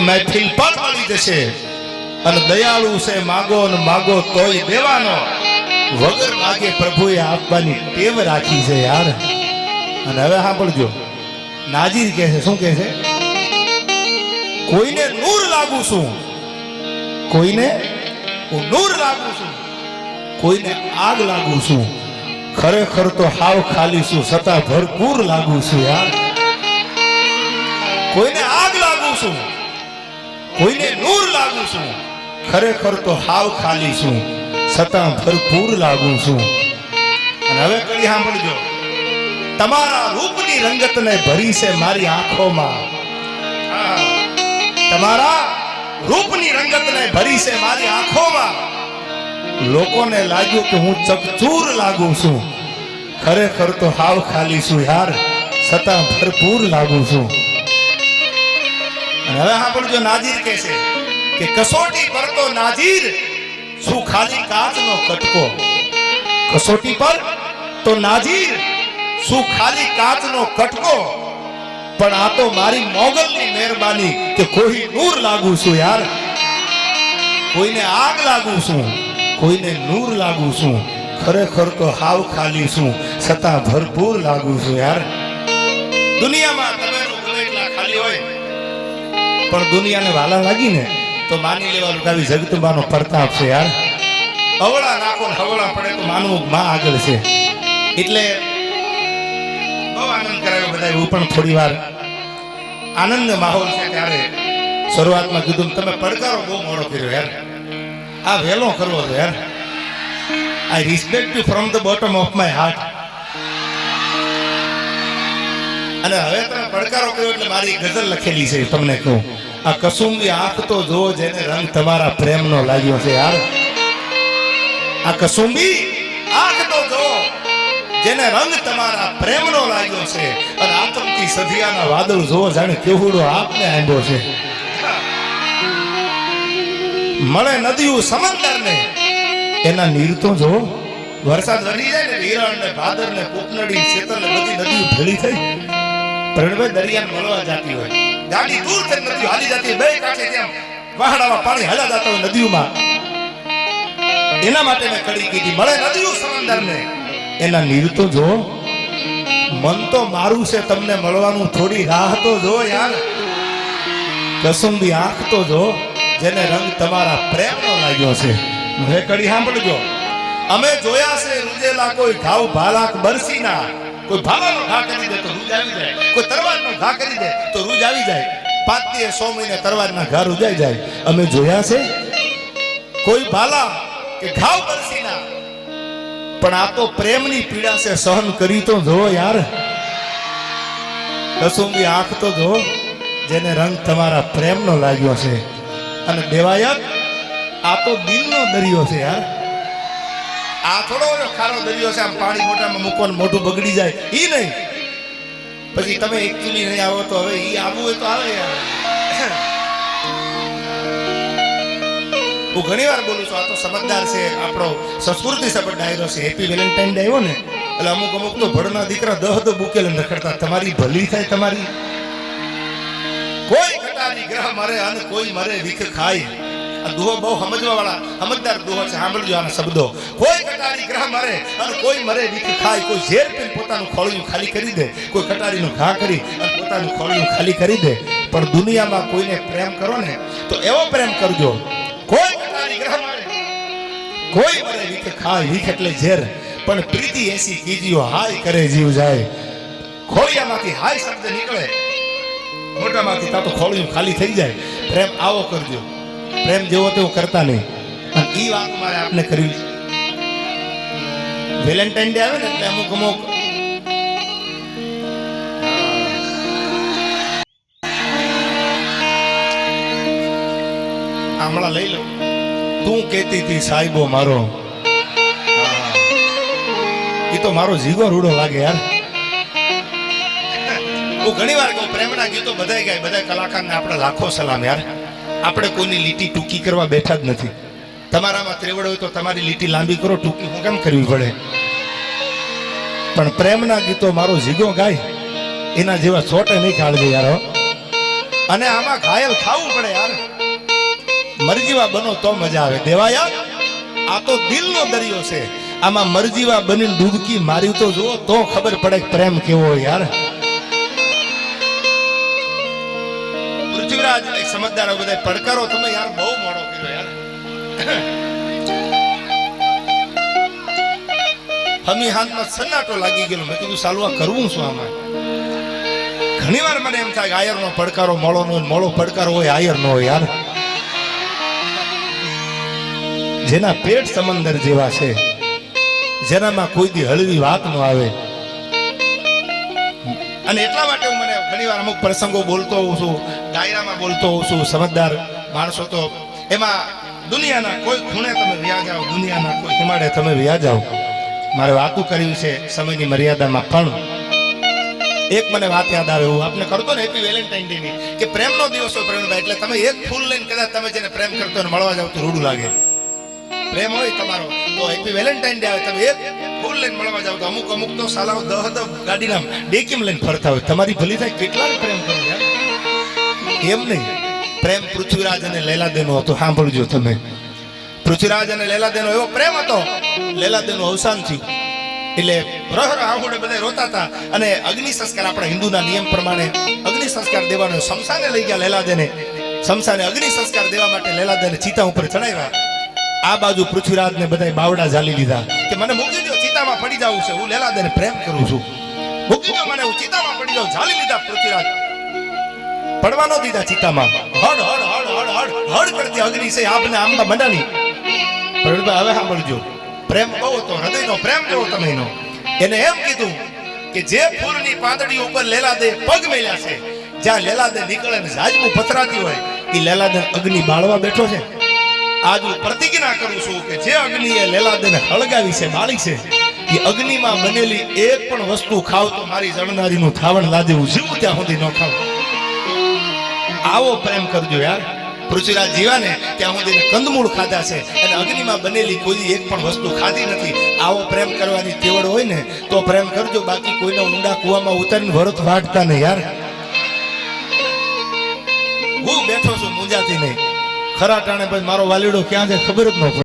મહેફિલ પણ મળી જશે. અને દયાળુ છે માગો ને માગો તોય દેવાનો. વગર માગે પ્રભુએ આપવાની ટેવ રાખી છે યાર. અને હવે સાંભળજો. નાજીર કહે છે, શું કહે છે? કોઈને નૂર લાગુ છું. કોઈને? હું નૂર લાગુ છું. કોઈને આગ લાગુ છું. ખરેખર તો હાવ ખાલી છું છતાં ભરપૂર લાગુ છું યાર. કોઈને આગ લાગુ છું. કોઈને નૂર લાગુ છું. ખરેખર તો હાવ ખાલી છું. છતાં ભરપૂર લાગુ છું. અને હવે કઈ સાંભળજો. તમારા રૂપની રંગતને ભરી છે મારી આંખોમાં. તમારા રૂપની રંગતને ભરી છે મારી આંખોમાં. લોકોને લાગ્યું કે હું ચકચૂર લાગુ છું. ખરેખર તો હાવ ખાલી છું યાર. છતાં ભરપૂર લાગુ છું. અને હવે સાંભળજો નાજીર કહે છે કે કસોટી પર તો નાજીર, શું ખાલી કાચનો કટકો? કસોટી પર તો નાજીર, શું ખાલી કાચનો કટકો? પણ આ તો મારી મોગલની મહેરબાની કે કોઈ નૂર લાગુ છું યાર. કોઈને આગ લાગુ છું, કોઈને નૂર લાગુ છું. ખરેખર તો હાવ ખાલી છું, છતાં ભરપૂર લાગુ છું યાર. દુનિયામાં તમે એટલા ખાલી હોય પણ દુનિયાને વાલા લાગીને તો માની લેવાનું કાવી જગતબાનો પ્રતાપ છે યાર. અવળા નાખો ને અવળા પડે તો માનવું માં આગળ છે. એટલે બહુ આનંદ કરાયો બધા એવું પણ થોડી વાર આનંદ માહોલ છે ત્યારે શરૂઆતમાં કીધું તમે પડકારો બહુ મોડો કર્યો યાર. આ વહેલો કરવો હતો યાર. I respect you from the bottom of my heart અને હવે તમે પડકારો કર્યો એટલે મારી ગઝલ લખેલી છે, તમને કહું. આ કસુંબી આંખ તો જો જેને રંગ તમારા પ્રેમનો લાગ્યો છે, યાર. આ કસુંબી આંખ તો જો જેને રંગ તમારા પ્રેમનો લાગ્યો છે. અને આતંકી સધિયાના વાદળ જો જાણે કેવડો આપને આંબો છે. મળે નદીઓ સમંદરને. એના નીર તો જો વરસાદ વરી જાય ને હિરણ ને ભાદર ને કોકનડી શેતર ને બધી નદીઓ ભેળી થઈ. પ્રણભાઈ દરિયાને મળવા જાતી હોય. ગાડી દૂર થઈ નદી હાલી જતી બે કાંઠે તેમ વાહડામાં પાણી હલા જતા હોય નદીઓમાં. એના માટે મેં કડી કીધી, મળે નદીઓ સમંદરને. એના નીર તો જો, મન તો મારું છે તમને મળવાનું, થોડી રાહ તો જો યાર. કસુંબી આંખ તો જો, જેને રંગ તમારા પ્રેમનો લાગ્યો છે. હવે કડી સાંભળજો. અમે જોયા છે રૂજેલા કોઈ ઘાવ ભાલાક બરસીના. કોઈ ભાલાનો ઘા કરી દે તો રૂજ આવી જાય. કોઈ તરવારનો ઘા કરી દે તો રૂજ આવી જાય. થી સો મહિને તરવારના ઘા રૂજાઈ જાય. અમે જોયા છે, કોઈ ભાલા કે ઘાવ પરસીના પણ આ તો પ્રેમની પીડા છે, સહન કરી તો જો યાર. કસુંબી આંખ તો જો, જેને રંગ તમારા પ્રેમનો લાગ્યો છે. અને દેવાયત, આ તો દિલનો દરિયો છે યાર. આ થોડો ખારો દરિયો છે, આમ પાણી મોટામાં મૂકો ને મોઢું બગડી જાય. ઈ નહીં. પછી તમે એકચ્યુઅલી નહીં આવો તો હવે ઈ આવવું હોય તો આવે યાર. હું ઘણી વાર બોલું છું, આ તો સમજદાર છે, આપણો સંસ્કૃતિ સભર ડાયરો છે. હેપી વેલેન્ટાઇન ડે આવ્યો ને, એટલે અમુક અમુક તો ભણના દીકરા દહ તો બુકેલ નખડતા, તમારી ભલી થાય તમારી. કોઈ ઘટાની ગ્રહ મરે અને કોઈ મરે વિખ ખાય. આ દુહો બહુ સમજવા વાળા સમજદાર દુહો છે, સાંભળજો આના શબ્દો. કોઈ કટારી ગ્રહ મરે અને કોઈ મરે વિખ ખાય, કોઈ ઝેર પીને પોતાનું ખોળિયું ખાલી કરી દે, કોઈ કટારીનું ઘા કરી અને પોતાનું ખોળિયું ખાલી કરી દે. પણ દુનિયામાં કોઈને પ્રેમ કરો ને, તો એવો પ્રેમ કરજો. કોઈ કટારી ગ્રહ મરે, કોઈ મરે વિખ ખાય વિખ એટલે ઝેર. પણ પ્રીતિ એસી કીજીઓ હાય કરે, જીવ જાય. ખોળિયામાંથી હાય શબ્દ નીકળે, મોટામાંથી તા તો ખોળિયું ખાલી થઈ જાય. પ્રેમ આવો કરજો. પ્રેમ જેવો તેવો કરતા નહીં. પણ એ વાત મારે આપને કરવી વેલેન્ટાઇન ડે આવે ને એટલે અમુક અમુક. હમણાં લઈ લો તું કેતી હતી, સાહેબો, મારો. એ તો મારો જીગો રૂડો લાગે યાર. હું ઘણી વાર કહું, પ્રેમના ગીતો બધાય ગાય બધા કલાકારને આપણે લાખો સલામ યાર. આપણે કોઈની લીટી ટૂંકી કરવા બેઠા જ નથી. તમારામાં ત્રેવડ હોય તો તમારી લીટી લાંબી કરો, ટૂંકી હું કેમ કરવી પડે પણ પ્રેમના ગીતો મારો જીગો ગાય. એના જેવા છોટે નહીં ખાળજે યાર અને આમાં ઘાયલ થવું પડે યાર. મરજીવા બનો તો મજા આવે. દેવાયા, આ તો દિલનો દરિયો છે. આમાં મરજીવા બનીને ડૂબકી મારી તો જુઓ, તો ખબર પડે પ્રેમ કેવો યાર. એક સમજદારો બધા પડકારો તમે યાર બહુ મોડો કર્યો યાર. હમી હાથમાં સન્નાટો લાગી ગયેલો. મેં કીધું, સાલું, આ કરવું શું આમાં? ઘણી વાર મને એમ થાય આયર નો પડકારો મોળો નો મોળો પડકારો હોય, આયર નો હોય યાર. જેના પેટ સમંદર જેવા છે, જેનામાં કોઈ દી હળવી વાત ન આવે. અને એટલા માટે હું મને ઘણી વાર અમુક પ્રસંગો બોલતો હોઉં છું. ડાયરામાં બોલતો હોઉં છું, સમજદાર માણસો તો. એમાં દુનિયાના કોઈ ખૂણે તમે વ્યા જાઓ, દુનિયાના કોઈ હિમાડે તમે વ્યા જાઓ. મારે વાતું કર્યું છે સમયની મર્યાદામાં, પણ એક મને વાત યાદ આવે, હું આપને કરતો ને હેપી વેલેન્ટાઇન ડે ની, કે પ્રેમનો દિવસ હોય પ્રેમભાઈ એટલે તમે એક ફૂલ લઈને કદાચ તમે જેને પ્રેમ કરતો ને મળવા જાવ તો રૂડું લાગે. પ્રેમ હોય તમારો, તો હેપી વેલેન્ટાઇન ડે આવે, તમે એક ફૂલ લઈને મળવા જાવ તો અમુક અમુક તો સાલાઓ દહ દહ ગાડીના ડેકીમ લઈને ફરતા હોય. તમારી ભલી થાય, કેટલા પ્રેમ કરો યાર. એમ નહીં. પ્રેમ પૃથ્વીરાજ અને લૈલાદેનો હતો. સાંભળજો તમે. પૃથ્વીરાજ અને લૈલાદેનો એવો પ્રેમ હતો. લૈલાદેનું અવસાન થયું. એટલે રહ રહ આહુડે બધા રોતા હતા. અને અગ્નિ સંસ્કાર આપણા હિન્દુના નિયમ પ્રમાણે અગ્નિ સંસ્કાર દેવાનો શમશાને લઈ ગયા લૈલાદેને. શમશાને અગ્નિ સંસ્કાર દેવા માટે લૈલાદેને ચિતા ઉપર ચડાવ્યા. આ બાજુ પૃથ્વીરાજને બધાય બાવડા ઝાલી લીધા કે મને મૂકી દો ચિતામાં પડી જાવું છે. હું લૈલાદેને પ્રેમ કરું છું. મૂકી દો મને, હું ચિતામાં પડી જાઉં. ઝાલી લીધા પૃથ્વીરાજ. પડવા ન દીધા ચિતામાં હડ હડ હડ હડ હડ હડ કરતી અગ્નિ છે આપને આંબા મનાની પ્રવીણભાઈ, હવે સાંભળજો પ્રેમ બહુ હતો હૃદયનો પ્રેમ જેવો તમે એનો એને એમ કીધું કે જે ફૂલની પાંદડી ઉપર લેલાદે પગ મેલ્યા છે, જ્યાં લેલાદે નીકળે ને જાજમું પથરાતી હોય, એ લેલાદે અગ્નિ બાળવા બેઠો છે. આજ હું પ્રતિજ્ઞા કરું છું કે જે અગ્નિએ લેલાદેને હળગાવી છે, બાળી છે, એ અગ્નિમાં બનેલી એક પણ વસ્તુ ખાવ તો મારી જણનારીનું થાવણ લાદેવું, જીવું ત્યાં સુધી ન ખાવ. આવો પ્રેમ કરજો યાર. પૃથ્વીરાજ જીવાને ત્યાં સુધી કંદમૂળ ખાધા છે. અને અગ્નિમાં બનેલી કોઈ એક પણ વસ્તુ ખાધી નથી. આવો પ્રેમ કરવાની તેવડ હોય ને, તો પ્રેમ કરજો. બાકી કોઈના ઊંડા કુવામાં ઉતારીને વરત વાટતા નહીં યાર. હું બેઠો છું મુંજાતી નહીં. ખરા ટાણે પછી મારો વાલીડો ક્યાં છે ખબર જ ન